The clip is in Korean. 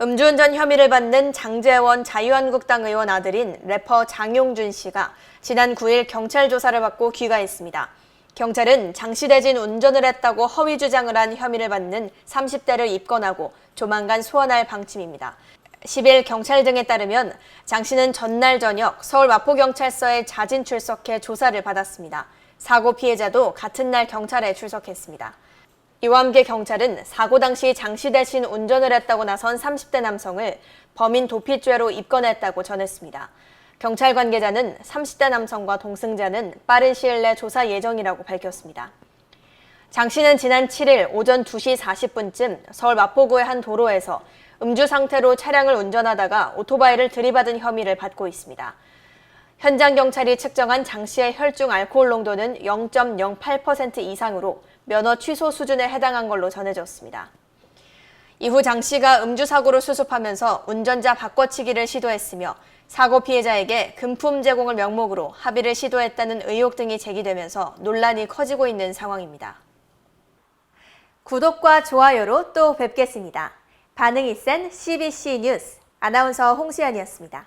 음주운전 혐의를 받는 장재원 자유한국당 의원 아들인 래퍼 장용준 씨가 지난 9일 경찰 조사를 받고 귀가했습니다. 경찰은 장시대진 운전을 했다고 허위 주장을 한 혐의를 받는 30대를 입건하고 조만간 소환할 방침입니다. 10일 경찰 등에 따르면 장 씨는 전날 저녁 서울 마포경찰서에 자진 출석해 조사를 받았습니다. 사고 피해자도 같은 날 경찰에 출석했습니다. 이와 함께 경찰은 사고 당시 장 씨 대신 운전을 했다고 나선 30대 남성을 범인 도피죄로 입건했다고 전했습니다. 경찰 관계자는 30대 남성과 동승자는 빠른 시일 내 조사 예정이라고 밝혔습니다. 장 씨는 지난 7일 오전 2시 40분쯤 서울 마포구의 한 도로에서 음주 상태로 차량을 운전하다가 오토바이를 들이받은 혐의를 받고 있습니다. 현장 경찰이 측정한 장 씨의 혈중 알코올 농도는 0.08% 이상으로 면허 취소 수준에 해당한 걸로 전해졌습니다. 이후 장 씨가 음주 사고를 수습하면서 운전자 바꿔치기를 시도했으며 사고 피해자에게 금품 제공을 명목으로 합의를 시도했다는 의혹 등이 제기되면서 논란이 커지고 있는 상황입니다. 구독과 좋아요로 또 뵙겠습니다. 반응이 센 CBC 뉴스 아나운서 홍수연이었습니다.